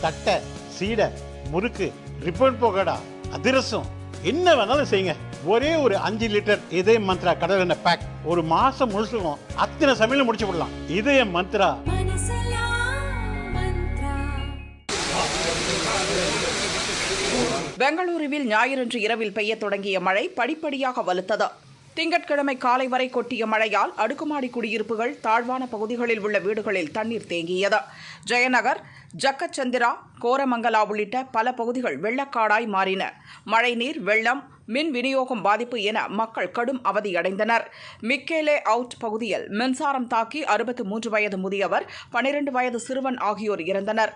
தட்டை சீடை முறுக்கு ரிப்பன் பகோடா அதிரசம் என்ன வேணாலும் செய்யுங்க. ஒரே ஒரு அஞ்சு லிட்டர் இதய மந்த்ரா கடல் எண்ணெய் பேக் ஒரு மாசம் முழுசுக்கும் அத்தனை சமையலும் முடிச்சு விடலாம். இதய மந்த்ரா. பெங்களூருவில் ஞாயிறன்று இரவில் பெய்யத் தொடங்கிய மழை படிப்படியாக வலுத்தது. திங்கட்கிழமை காலை வரை கொட்டிய மழையால் அடுக்குமாடி குடியிருப்புகள் தாழ்வான பகுதிகளில் உள்ள வீடுகளில் தண்ணீர் தேங்கியது. ஜெயநகர் ஜக்கச்சந்திரா கோரமங்கலா உள்ளிட்ட பல பகுதிகள் வெள்ளக்காடாய் மாறின. மழைநீர் வெள்ளம் மின் விநியோகம் பாதிப்பு என மக்கள் கடும் அவதியடைந்தனர். மிக்கேலே அவுட் பகுதியில் மின்சாரம் தாக்கி அறுபத்து மூன்று வயது முதியவர் பனிரெண்டு வயது சிறுவன் ஆகியோர் இறந்தனர்.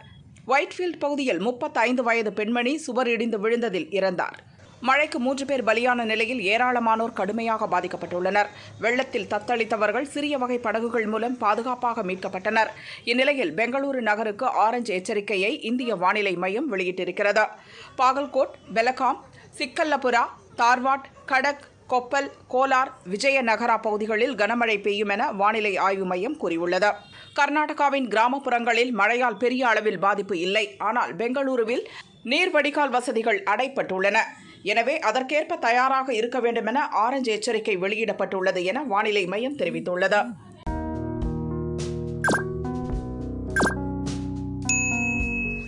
ஒயிட்ஃபீல்ட் பகுதியில் 35 வயது பெண்மணி சுவர் இடிந்து விழுந்ததில் இறந்தார். மழைக்கு மூன்று பேர் பலியான நிலையில் ஏராளமானோர் கடுமையாக பாதிக்கப்பட்டுள்ளனர். வெள்ளத்தில் தத்தளித்தவர்கள் சிறிய வகை படகுகள் மூலம் பாதுகாப்பாக மீட்கப்பட்டனர். இந்நிலையில் பெங்களூரு நகருக்கு ஆரஞ்சு எச்சரிக்கையை இந்திய வானிலை மையம் வெளியிட்டிருக்கிறது. பாகல்கோட் பெலகாம் சிக்கல்லபுரா தார்வாட் கடக் கொப்பல் கோலார் விஜயநகரா பகுதிகளில் கனமழை பெய்யும் என வானிலை ஆய்வு மையம் கூறியுள்ளது. கர்நாடகாவின் கிராமப்புறங்களில் மழையால் பெரிய அளவில் பாதிப்பு இல்லை. ஆனால் பெங்களூருவில் நீர் வடிகால் வசதிகள் அடைப்பட்டுள்ளன. எனவே அதற்கேற்ப தயாராக இருக்க வேண்டுமென ஆரஞ்சு எச்சரிக்கை வெளியிடப்பட்டுள்ளது என வானிலை மையம் தெரிவித்துள்ளது.